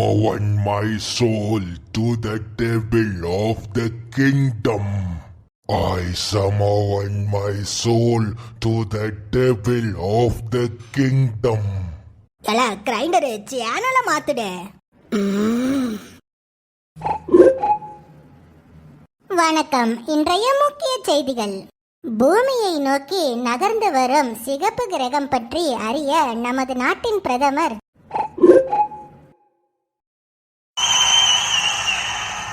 I my soul to the devil of the kingdom. I summon my soul to the devil of the kingdom. எல grinder சேனலை மாத்துடு வணக்கம் இன்றைய முக்கிய செய்திகள் பூமியை நோக்கி நகர்ந்து வரும் சிகப்பு கிரகம் பற்றி அறிய நமது நாட்டின் பிரதமர்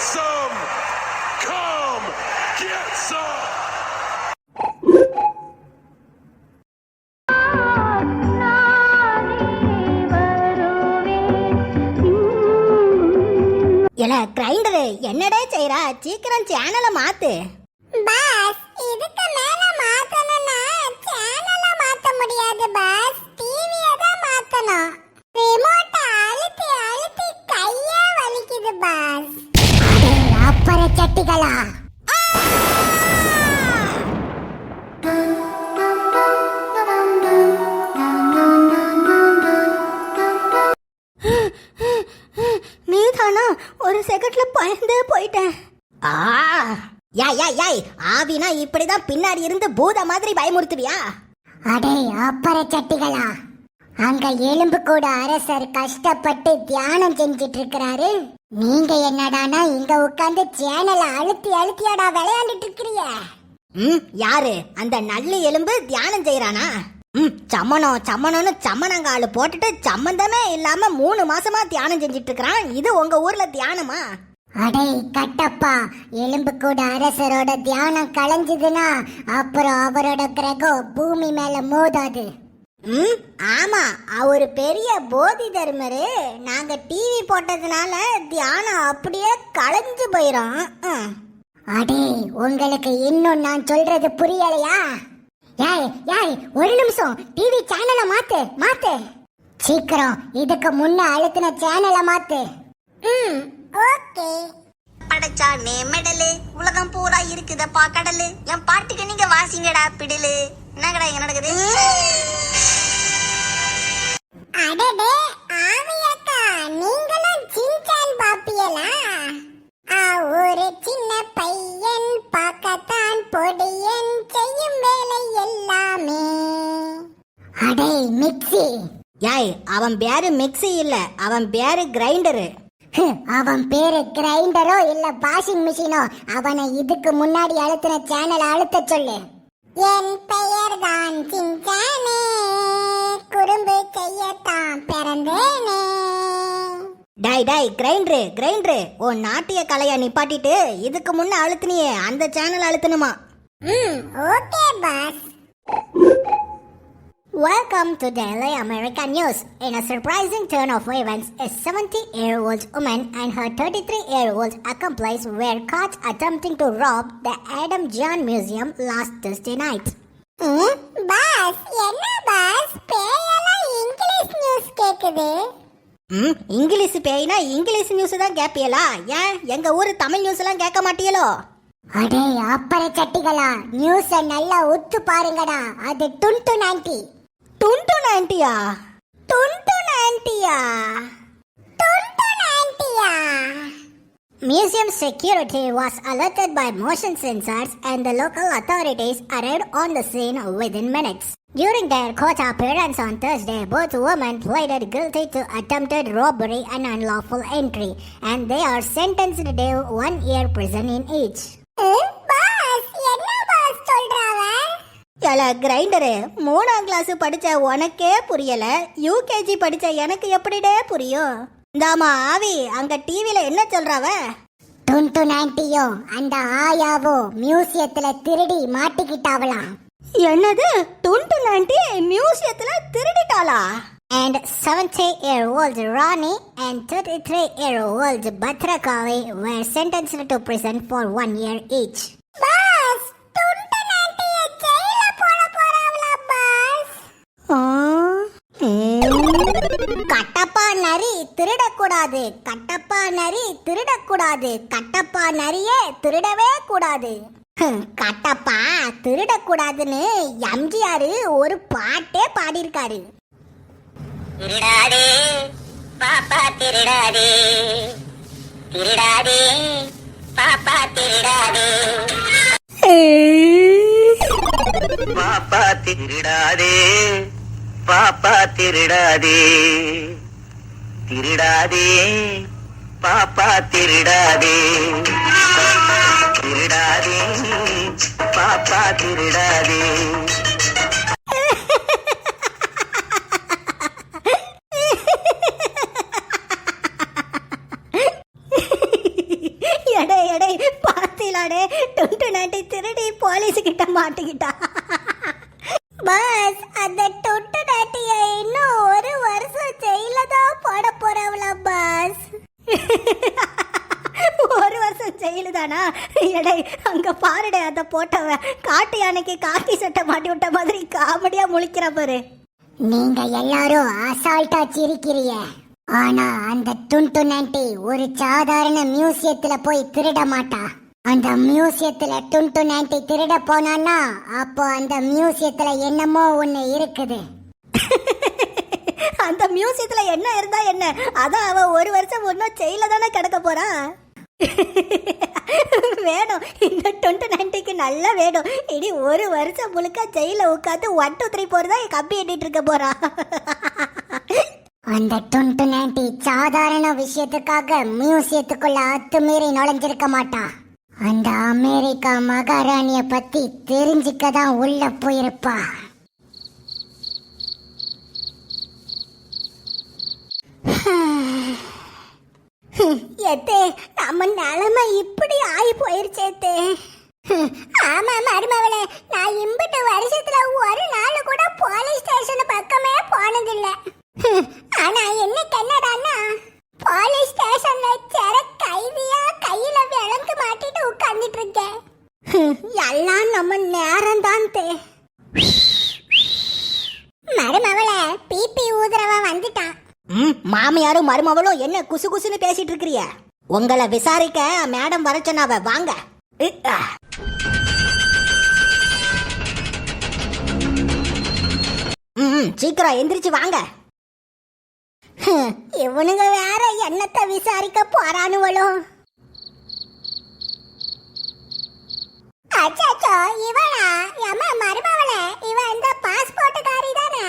some, come. Get some. எல கிரைண்டரு. என்னடே செய்யறா சீக்கிரம் சேனலை மாத்து. ஆ யா யா யாய் ஆவினா இப்படிதான் பின்னாடி இருந்து பூத மாதிரி பயமுறுத்துவியா? அடே அப்பற சட்டிகளா? அங்க எலும்பு கூட அரசர் கஷ்டப்பட்டு தியானம் செஞ்சிட்டு இருக்கிறாரு நீங்க என்னடானா இங்க உட்கார்ந்து சேனலை அழுத்தி அழுத்தியாடா விளையாண்டுட்டு இருக்கிறிய ம் யாரு? அந்த நல்ல எலும்பு தியானம் செய்யறானா ம் சம்மணம் சம்மணம்னு சம்மணங்காலு போட்டுட்டு சம்மந்தமே இல்லாம மூணு மாசமா தியானம் செஞ்சிட்டு இருக்கிறான் இது உங்க ஊர்ல தியானமா? அடே கட்டப்பா. எலும்பு கூட அரசரோட தியானம் களைஞ்சதுன்னா அப்புறம் அவரோட கிரகம் பூமி மேல மோதாது. ம் ஆமா. அவர் பெரிய போதி தர்மரு. நாங்க டிவி போட்டதுனால தியானம் அப்படியே களைஞ்சு போயிரும். அடே உங்களுக்கு இன்னும் நான் சொல்றது புரியலையா? ஏய் ஏய் ஒரு நிமிஷம். டிவி சேனலை மாத்து மாத்து. சீக்கிரம். இதுக்கு முன்ன அழுத்தின சேனலை மாத்து. ம். ஓகே. படைச்சானே மெடலு. உலகம் பூரா இருக்குதப்பா கடலு. என் பாட்டுக்கு நீங்க வாசிங்கடா பிடிலு. என்னங்கடா இங்க நடக்குது? அடடே ஆவியக்கா நீங்களும் சின்சான் பாப்பியலா? ஆ, ஒரு சின்ன பையன் பார்க்கத்தான் பொடியன் செய்யும் வேலை எல்லாமே. அடே மிக்ஸி. யாய் அவன் பேரு மிக்ஸி இல்ல அவன் பேரு கிரைண்டரு. அவன் பேரு கிரைண்டரோ இல்ல வாஷிங் மிஷினோ? அவனை இதுக்கு முன்னாடி அழுத்தின சேனல் அழுத்த சொல்லு. என் பெயர் தான் சிஞ்சானே குறும்பு செய்யத்தான் பிறந்தேனே. டை டை கிரைண்டரு கிரைண்டரு உன் நாட்டிய கலைய நிப்பாட்டிட்டு இதுக்கு முன்ன அழுத்துனியே அந்த சேனல் அழுத்தணுமா? ம் okay boss. Welcome to Daily American News. In a surprising turn of events, a 70-year-old woman and her 33-year-old accomplice were caught attempting to rob the Adam John Museum last Thursday night. Boss என்ன boss பேயெல்லாம் English news கேக்குது ம் English பேய்னா English news தான் கேப்பியலா ஏன் எங்க ஊரு Tamil news எல்லாம் கேட்க மாட்டியலோ அடே அப்பற சட்டிகளா நியூஸ நல்லா உத்து பாருங்கடா அது டுன்டு நான்டி ಟುಂಟುನ್ ಆಂಟಿಯಾ ಟುಂಟುನ್ ಆಂಟಿಯಾ ಟುಂಟುನ್ ಆಂಟಿಯಾ Museum security was alerted by motion sensors and the local authorities arrived on the scene within minutes. During their court appearance on Thursday, both women pleaded guilty to attempted robbery and unlawful entry, and they are sentenced to one year prison in each. Eh? எல grinder மூணாம் class படிச்ச உனக்கே புரியல. UKG படிச்ச எனக்கு எப்படிடே புரியும்? இந்தாமா ஆவி அங்க டிவில என்ன சொல்றாவ? டுன்டு நான்டியோ அந்த ஆயாவோ மியூசியத்துல திருடி மாட்டிக்கிட்டாவலாம் என்னது? டுன்டு நான்டி மியூசியத்துல திருடிட்டாளா? And 70-year-old Rani and 33-year-old Bhadrakavi were sentenced to prison for one year each. Boss Kattappa நரி திருடக்கூடாது. கட்டப்பா நரி திருடக்கூடாது. கட்டப்பா நரியே திருடவே கூடாது. கட்டப்பா திருடக்கூடாதுன்னு எம்ஜிஆர் ஒரு பாட்டே பாடியிருக்காரு. திருடாதே பாப்பா திருடாதே. திருடாதே பாப்பா திருடாதே. பாப்பா திருடாதே. பாப்பா திருடாதே. திருடாதே. பாப்பா திருடாதே. திருடாதே. பாப்பா திருடாதே. எடை எடை பார்த்திலாடே டுண்டு நாட்டி திருடி போலீஸ் கிட்ட மாட்டிக்கிட்டா. பஸ் அந்த டுண்டு நாட்டிய இன்னும் ஒரு வருஷம் ஜெயில தான் போட போறவளா பஸ் ஒரு வருஷம் ஜெயிலு தானா? எடை அங்க பாருடே அந்த போட்டவன் காட்டு யானைக்கு காக்கி சட்டை மாட்டி விட்ட மாதிரி காமெடியா முழிக்கிற பாரு. நீங்க எல்லாரும் அசால்ட்டா சிரிக்கிறீங்க. ஆனா அந்த டுண்டு நண்டி ஒரு சாதாரண மியூசியத்துல போய் திருட மாட்டா. அந்த மியூசியத்துல டுண்டு நண்டி திருட போனான்னா அப்போ அந்த மியூசியத்துல என்னமோ ஒண்ணு இருக்குது. அந்த மியூசியத்துல என்ன இருந்தா என்ன? அதான் அவ ஒரு வருஷம் ஒன்னும் ஜெயில தானே கிடக்க போறா? வேணும். இந்த டுவெண்ட்டி நைன்டிக்கு நல்லா வேணும். இனி ஒரு வருஷம் முழுக்க ஜெயில உட்காந்து ஒன் டூ த்ரீ போர் தான் கம்பி எண்ணிட்டு இருக்க போறா? அந்த டுவெண்ட்டி நைன்டி சாதாரண விஷயத்துக்காக மியூசியத்துக்குள்ள அத்துமீறி நுழைஞ்சிருக்க மாட்டா. அந்த அமெரிக்கா மகாராணிய பத்தி தெரிஞ்சுக்க தான் உள்ள போயிருப்பா. எத்தே நம்ம நிலைமை இப்படி ஆகி போயிருச்சேத்தே ஆமா மருமவளே நான் இம்பிட்ட வருஷத்துல ஒரு நாள் கூட போலீஸ் ஸ்டேஷன் பக்கமே போனதில்லை. ஆனா இன்னைக்கு என்னடான்னா போலீஸ் ஸ்டேஷன்ல சேர கைதியா கையில விளக்கு மாட்டிட்டு உட்கார்ந்துட்டு இருக்கேன் எல்லாம் நம்ம நேரம் தான் தே. மருமவள பிபி ஊதுறவன் வந்துட்டான். ம் மாமியாரும் மருமவளும் என்ன குசு குசுன்னு பேசிட்டு இருக்கிறிய உங்களை விசாரிக்க மேடம் வர சொன்னாவ வாங்க. ம் சீக்கிரம் எந்திரிச்சு வாங்க. இவனுங்க வேற என்னத்தை விசாரிக்க போறானுவளோ? அச்சாச்சோ இவனா எம்மா மருமவள இவன் இந்த பாஸ்போர்ட்டுக்காரி தானே?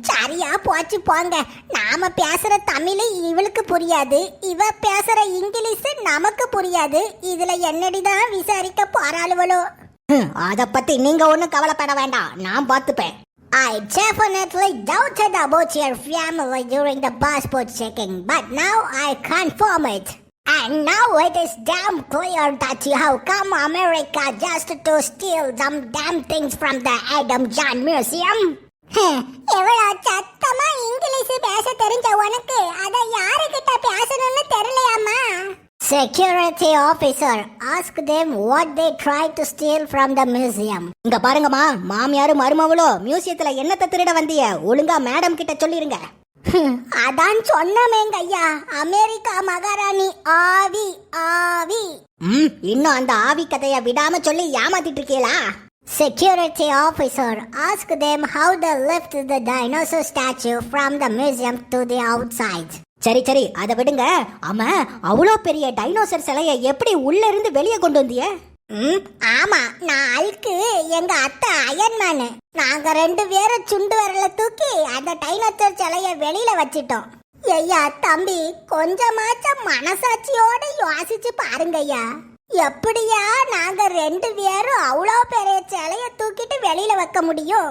சரியா போச்சு போங்க. நாம பேசுற தமிழ் இவளுக்கு புரியாது. இவ பேசுற இங்கிலீஷ் நமக்கு புரியாது. இதுல என்னடிதான் விசாரிக்க போறாளுவளோ? அத பத்தி நீங்க ஒண்ணும் கவலைப்பட வேண்டாம். நான் பார்த்துப்பேன் I definitely doubted about your family during the passport checking, but now I confirm it. And now it is damn clear that you have come America just to steal some damn things from the Adam John Museum. எவ்வளவு சத்தமா English பேச தெரிஞ்ச உனக்கு அத யாருகிட்ட பேசணும்னு தெரியலையாமா security officer ask them what they try to steal from the museum இங்க பாருங்கம்மா மாமியாரும் மருமவளும் மியூசியத்துல என்னத்தை திருட வந்திய? ஒழுங்கா மேடம் கிட்ட சொல்லிருங்க. அதான் சொன்னமேங்க ஐயா. அமெரிக்கா மகாராணி ஆவி ஆவி. ம் இன்னும் அந்த ஆவி கதைய விடாம சொல்லி ஏமாத்திட்டு இருக்கீங்களா Security officer ask them how they lift the dinosaur statue from the museum to the outside. சரி சரி அதை விடுங்க. ஆமா அவ்வளோ பெரிய டைனோசர் சிலையை எப்படி உள்ள இருந்து வெளியே கொண்டு வந்திய? ம் ஆமா நான் அழுக்கு எங்க அத்தை அயன்மேனு நாங்க ரெண்டு பேரும் சுண்டு வரல தூக்கி அந்த டைனோசர் சிலைய வெளியில வச்சிட்டோம். ஐயா தம்பி கொஞ்சமாச்சும் மனசாட்சியோட யோசிச்சு பாருங்க ஐயா. எப்படியா நாங்க ரெண்டு பேரும் அவ்வளோ பெரிய சிலைய தூக்கிட்டு வெளியில வைக்க முடியும்?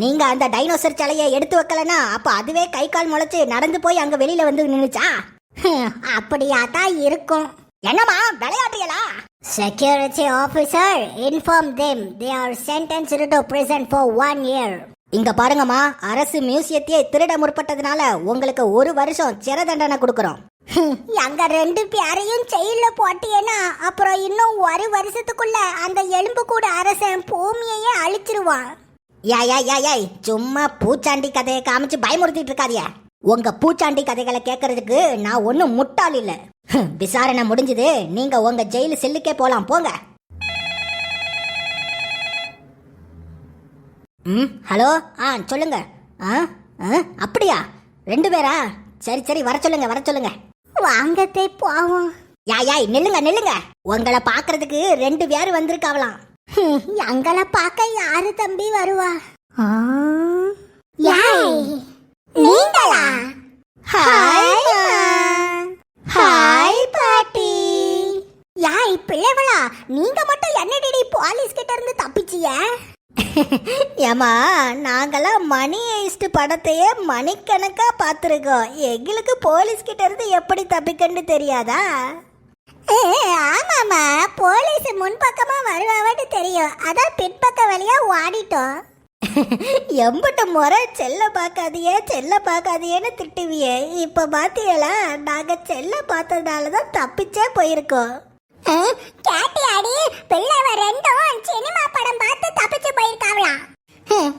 நீங்க அந்த டைனோசர் சிலைய எடுத்து வைக்கலனா அப்ப அதுவே கை கால் முளைச்சு நடந்து போய் அங்க வெளியில வந்து நின்னுச்சா? அப்படியா தான் இருக்கும். என்னம்மா விளையாடுறீங்களா? Security officer inform them they are sentence to prison for one year இங்க பாருங்கம்மா அரசு மியூசியத்தையே திருட முற்பட்டதுனால உங்களுக்கு ஒரு வருஷம் சிறை தண்டனை கொடுக்கறோம். அங்க ரெண்டு பேரையும் செயல போட்டியேனா அப்புறம் இன்னும் ஒரு வருஷத்துக்குள்ள அந்த எலும்பு கூட அரசன் பூமியையே அழிச்சிருவான். யா யா யா யாய் சும்மா பூச்சாண்டி கதையை காமிச்சு பயமுறுத்திட்டு இருக்காதிய? உங்க பூச்சாண்டி கதைகளை கேட்கறதுக்கு நான் ஒன்றும் முட்டாள் இல்ல. விசாரணை முடிஞ்சது. நீங்க உங்க ஜெயிலு செல்லுக்கே போலாம் போங்க. ம் ஹலோ? ஆ சொல்லுங்க. ஆ ஆ அப்படியா? ரெண்டு பேரா? சரி சரி வர சொல்லுங்க வர சொல்லுங்க. வாங்கத்தே போவோம். யா யாய் நில்லுங்க நில்லுங்க. உங்களை பார்க்கறதுக்கு ரெண்டு பேர் வந்திருக்காவலாம். எங்களை பார்க்க யாரு தம்பி வருவா? யாய்? நீங்களா? ஹாய் ஹாய் பாட்டி. யாய் பிள்ளைவளா நீங்க மட்டும் என்னடி போலீஸ் கிட்ட இருந்து தப்பிச்சிய? ஏமா நாங்கெல்லாம் மணி ஐஸ்ட் படத்தையே மணிக்கணக்கா பார்த்துருக்கோம். எங்களுக்கு போலீஸ் கிட்ட இருந்து எப்படி தப்பிக்கன்னு தெரியாதா? ஆமாமா போலீஸ் முன்பக்கமா வருவாவன்னு தெரியும். அதான் பின்பக்க வழியா ஓடிட்டோம். எம்பிட்ட முறை செல்ல பார்க்காதியே செல்ல பார்க்காதியேன்னு திட்டுவியே. இப்ப பாத்தியலா நாங்க செல்ல பார்த்ததால தான் தப்பிச்சே போயிருக்கோம். கேட்டியாடி? பிள்ளைவ ரெண்டும் சினிமா படம் பார்த்து தப்பிச்சு போயிருக்காவலாம்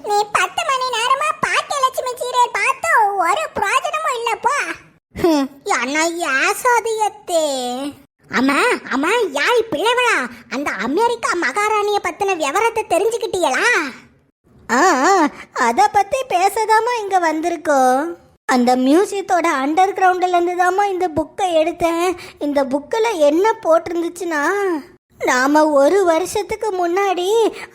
நீ பத்து மணி நேரமா பாக்கியலட்சுமி சீரியல் பார்த்து ஒரு பிரோஜனமும் இல்லப்பா அண்ணா யாசாதியத்தே அம்மா அம்மா யாய் பிள்ளைவளா? அந்த அமெரிக்கா மகாராணிய பத்தின விவரத்தை தெரிஞ்சுக்கிட்டீங்களா ஆ அத பத்தி பேசதாமா இங்க வந்திருக்கோம் அந்த மியூசியத்தோட அண்டர் கிரவுண்ட்ல இருந்து தாமா இந்த புக்கை எடுத்தேன். இந்த புக்கில் என்ன போட்டிருந்துச்சுன்னா நாம ஒரு வருஷத்துக்கு முன்னாடி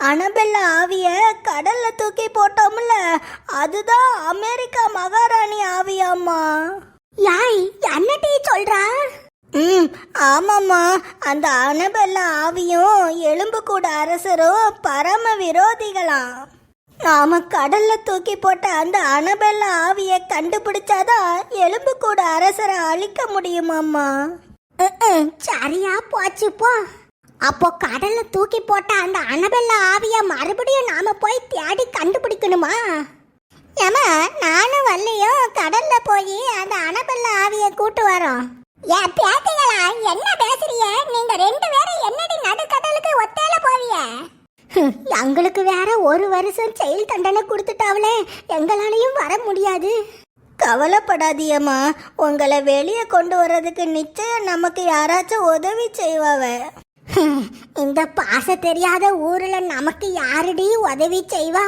அனபெல்லா ஆவிய கடல்ல தூக்கி போட்டோம்ல அதுதான் அமெரிக்கா மகாராணி ஆவியாம்மா. யாய் என்னடி சொல்றா? ம் ஆமாம்மா. அந்த அனபெல்ல ஆவியும் எலும்புக்கூட அரசரும் பரம விரோதிகளாம். நாம கடல்ல தூக்கி போட்ட அந்த அனபெல்ல ஆவியை கண்டுபிடிச்சாதான் எலும்புக்கூட அரசரை அழிக்க முடியுமாம்மா? சரியா போச்சு போ. அப்போ கடல்ல தூக்கி போட்ட அந்த அனபெல்ல ஆவிய மறுபடியும் நாம போய் தேடி கண்டுபிடிக்கணுமா? ஏமா நானும் வள்ளியும் கடல்ல போய் அந்த அனபெல்ல ஆவிய கூட்டு வரோம். ஏன் பேத்திகளா என்ன பேசுறீங்க நீங்க ரெண்டு பேரும் என்னடி நடுக்கடலுக்கு ஒத்தையில போவீங்க எங்களுக்கு வேற ஒரு வருஷம் செயல் தண்டனை கொடுத்துட்டாவளே. எங்களாலையும் வர முடியாது. கவலைப்படாதியம்மா. உங்களை வெளியே கொண்டு வர்றதுக்கு நிச்சயம் நமக்கு யாராச்சும் உதவி செய்வாவ. இந்த பாச தெரியாத ஊர்ல நமக்கு யாருடி உதவி செய்வா?